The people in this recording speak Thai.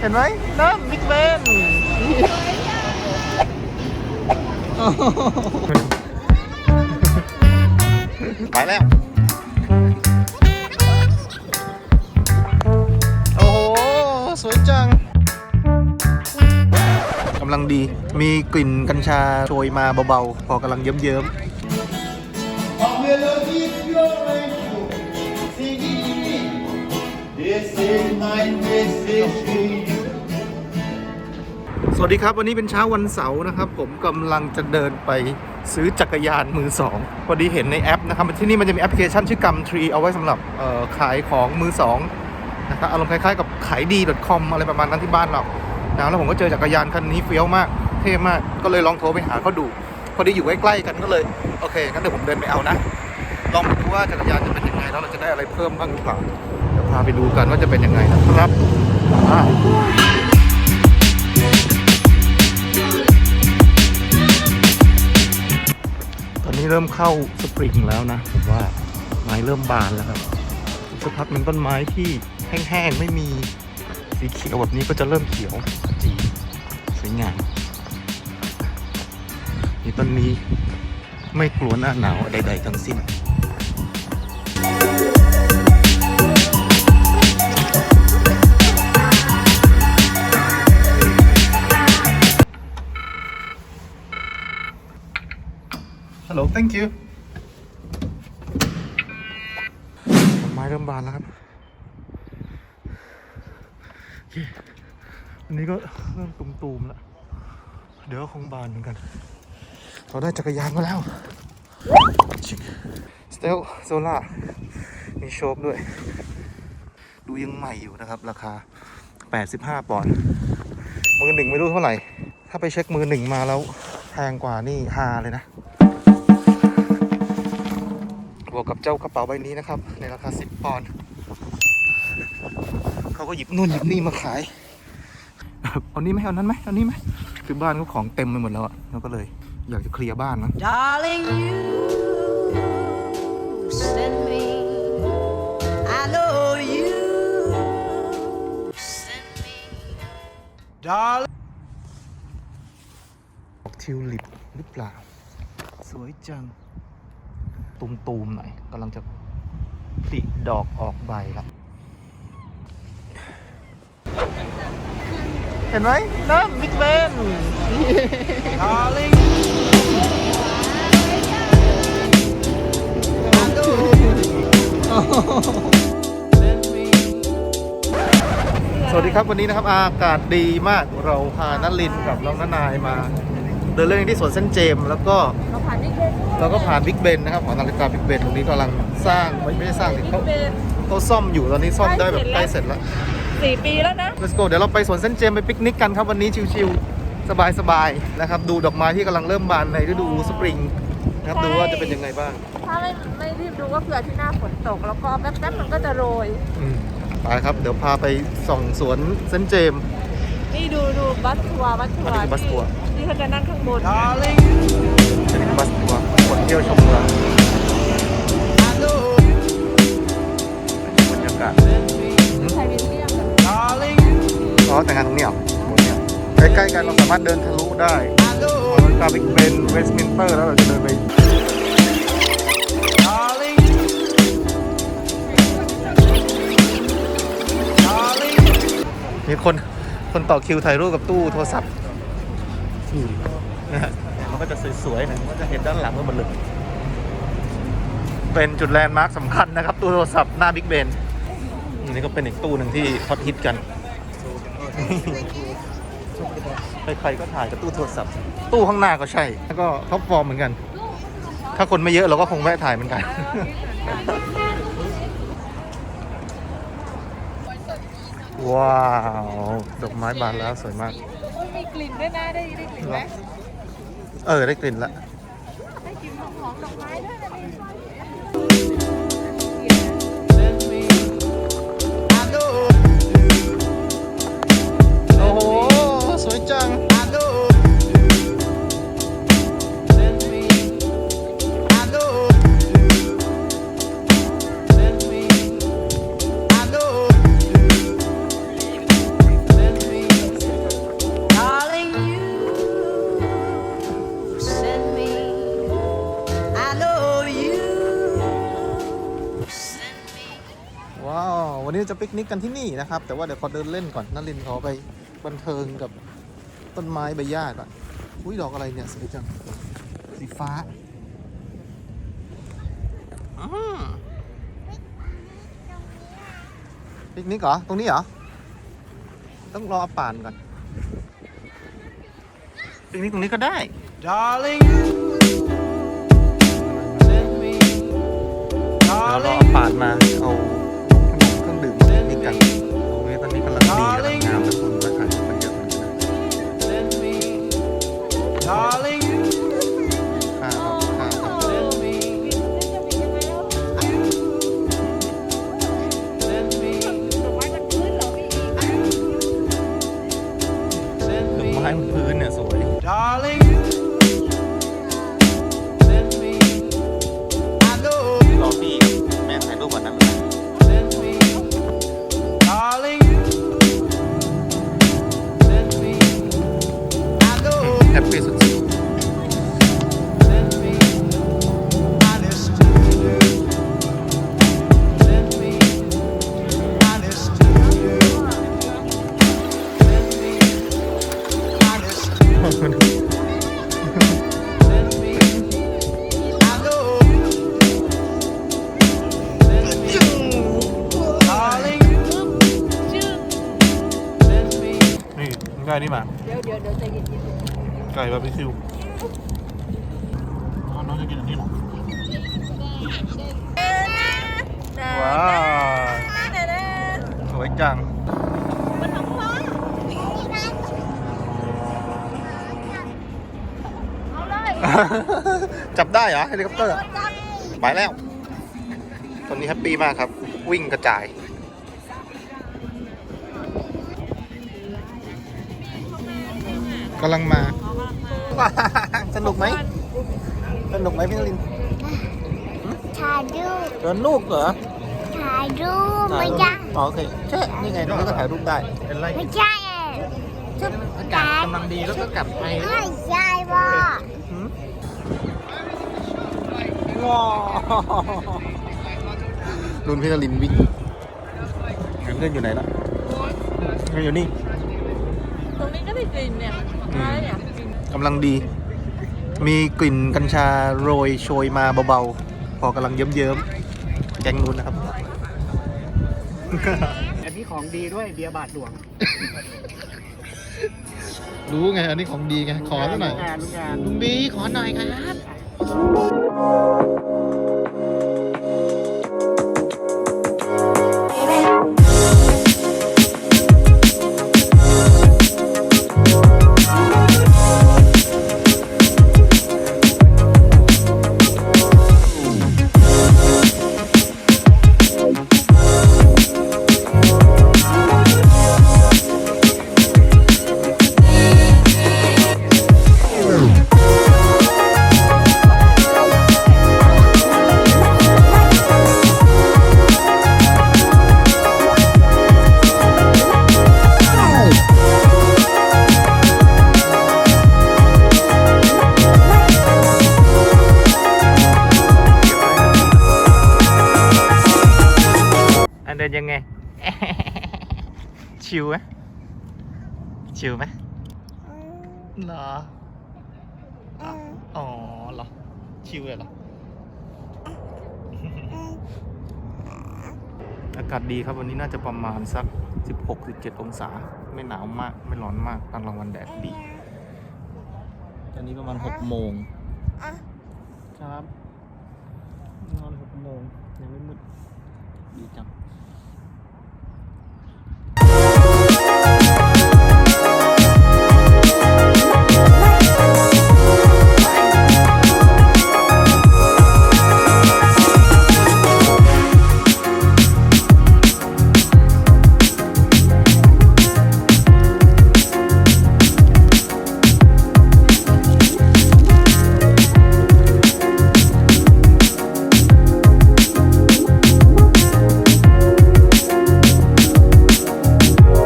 เห็นไหมนั่นบิ๊กเบนไปแล้ว โอ้โห สวยจังกำลังดี มีกลิ่นกัญชาโชยมาเบาๆ พอกำลังเยิ้ม A สวัสดีครับวันนี้เป็นเช้าวันเสาร์นะครับ ผมกำลังจะเดินไปซื้อจักรยานมือสองพอดีเห็นในแอปนะครับที่นี่มันจะมีแอปพลิเคชันชื่อกัมทรีเอาไว้สำหรับขายของมือสองนะครับอารมณ์คล้ายๆกับขายดี .com อะไรประมาณนั้นที่บ้านเรานะแล้วผมก็เจอจักรยานคันนี้เฟี้ยวมากเท่มากก็เลยลองโทรไปหาเขาดู พอดีอยู่ใกล้ๆกันก็เลยโอเคงั้นเดี๋ยวผมเดินไปเอานะลองดูว่าจักรยานจะเป็นยังไงแล้วเราจะได้อะไรเพิ่มบ้างหรือเปล่า พาไปดูกันว่าจะเป็นยังไงนะครับตอนนี้เริ่มเข้าสปริงแล้วนะผมว่าไม้เริ่มบานแล้วครับสักพักหนึ่งต้นไม้ที่แห้งๆไม่มีสีเขียวแบบนี้ก็จะเริ่มเขียวจีสวยงามนี่ต้นนี้ไม่กลัวหน้าหนาวใด ๆ ทั้งสิ้น ฮัลโหล thank you ไม้เริ่มบานแล้วครับโอเคอันนี้ก็เริ่มตุมๆแล้ว เดี๋ยวคงบานเหมือนกัน เราได้จักรยานมาแล้วสเตลโซล่ามีโชคด้วย ดูยังใหม่อยู่นะครับ ราคา 85 ปอนด์มือหนึ่งไม่รู้เท่าไหร่ ถ้าไปเช็คมือหนึ่งมาแล้วแพงกว่านี่ฮาเลยนะ บวกกับเจ้ากระเป๋าใบนี้นะครับ ในราคา 10 ปอนด์เขาก็หยิบนู่นหยิบนี่มาขาย เอานี้ไหมเอานั้นไหมเอานี้ไหมคือบ้านก็ของเต็มไปหมดแล้วอะเราก็เลยอยากจะเคลียร์บ้านนะ Darling, you send me. I know you send me. Darling. ดอกทิวลิปหรือเปล่า สวยจัง ตูมๆหน่อยกำลังจะผลิดอกออกใบแล้วเห็นไหมนั่นบิ๊กเบน Darling, I know send me. สวัสดีครับวันนี้นะครับอากาศดีมากเราพานัลินกับน้องนานายมา เดินเล่นที่สวนเส้นเจม แล้วก็ เราก็ผ่านบิ๊กเบนนะครับของนาฬิกาบิ๊กเบนตรงนี้กำลังสร้างไม่ไม่ได้สร้างสิเขาเขาซ่อมอยู่ตอนนี้ซ่อมได้แบบใกล้เสร็จแล้วสี่ปีแล้วนะ let's go เดี๋ยวเราไปสวนเส้นเจมส์ไปปิกนิกกันครับวันนี้ชิลๆสบายๆนะครับดูดอกไม้ที่กำลังเริ่มบานในฤดูสปริงนะครับดูว่าจะเป็นยังไงบ้าง ถ้าไม่ไม่รีบดูก็เผื่อที่หน้าฝนตก แล้วก็แป๊บๆมันก็จะโรยอืมไปครับ เดี๋ยวพาไปส่องสวนเส้นเจมส์นี่ดูดูบัสทัวร์บัสทัวอันนี้ร์คือบัสทัวร์ ที่ที่เขาจะนั่งข้างบน Darling, เป็นบัสทัวร์คนเที่ยวชมเมือง I know บรรยากาศไทยวิลเลียมกับ Darling, อ๋อแต่งงานตรงนี้เหรอตรงนี้เหรอใกล้ๆกันเราสามารถเดินทะลุได้ I know. ของกาบิกเบนเวสต์มินสเตอร์แล้วเราจะเดินไป Darling, darling. มีคนคนต่อคิวถ่ายรูปกับตู้โทรศัพท์อยู่ นะฮะมันก็จะสวยๆหนะมันก็จะเห็นด้านหลังมันหมดเลยเป็นจุดแลนด์มาร์คสำคัญนะครับตู้โทรศัพท์หน้าบิ๊กเบนนี่ก็เป็นอีกตู้หนึ่งที่ฮอตฮิตกัน ใครๆก็ถ่ายกับตู้โทรศัพท์ ตู้ข้างหน้าก็ใช่ แล้วก็ท็อปฟอร์มเหมือนกัน ถ้าคนไม่เยอะเราก็คงแวะถ่ายเหมือนกัน ว้าว ดอกไม้บานแล้วสวยมากมี กลิ่นด้วยนะได้ได้กลิ่นไหมเออได้กลิ่นละ ได้กลิ่นหอมๆดอกไม้ด้วย จะปิกนิกกันที่นี่นะครับ แต่ว่าเดี๋ยวขอเดินเล่นก่อนนารินทร์ขอไปบันเทิงกับต้นไม้ใบหญ้าก่อนอุ้ยดอกอะไรเนี่ยสวยจังสีฟ้าอืมปิกนิกเหรอ ตรงนี้เหรอ ต้องรอป่านก่อนปิกนิกตรงนี้ก็ได้ Darling, you send me. เดี๋ยวรอ Darling, ป่านมา ก่นี่มาเดี๋ยวเดี๋ยวเดี๋ยวใจเย็นไก่บาร์บีคิวน้องจะกินอันนี้หรอๆว้าวเดี๋ยวเดี๋ยวสวยจังมันท้องฟ้าเอาเลยจับได้เหรอเฮลิคอปเตอร์ไปแล้ว ตอนนี้แฮปปี้มากครับ วิ่งกระจาย กำลังมา สนุกไหม สนุกไหมพี่นรินทร์ถ่ายรูปเดินลูกเหรอ ถ่ายรูปไม่ใช่อ๋อโอเคใช่นี่ไงนี่ก็ถ่ายรูปได้ เป็นไรไม่ใช่เองอากาศกำลังดีแล้วก็กลับไปไม่ใช่ว่าว้าวรุ่นพี่นรินทร์วิ่งเพื่อนอยู่ไหนล่ะเพื่อนอยู่นี่ตรงนี้ ก็ได้กลิ่นเนี่ยมาแล้วเนี่ยกลิ่นกำลังดี มีกลิ่นกัญชาโรยโชยมาเบาๆ พอกำลังเยิ้มๆ แกงนู้นนะครับ อันนี้ของดีด้วยเบียร์บาทหลวงรู้ไง อันนี้ของดีไง ขอสักหน่อยลุงงานลุงงานลุงบีขอหน่อยครับ ชิวไหมชิวไหมเหรออ๋อเหรอ ชิวเลยเหรอ อากาศดีครับวันนี้น่าจะประมาณสัก 16-17 องศา ไม่หนาวมาก ไม่ร้อนมากตอนกลางวันแดดดี ตอนนี้ประมาณ 6 โมง ครับ นอน 6 โมง ยังไม่มืด ดีจัง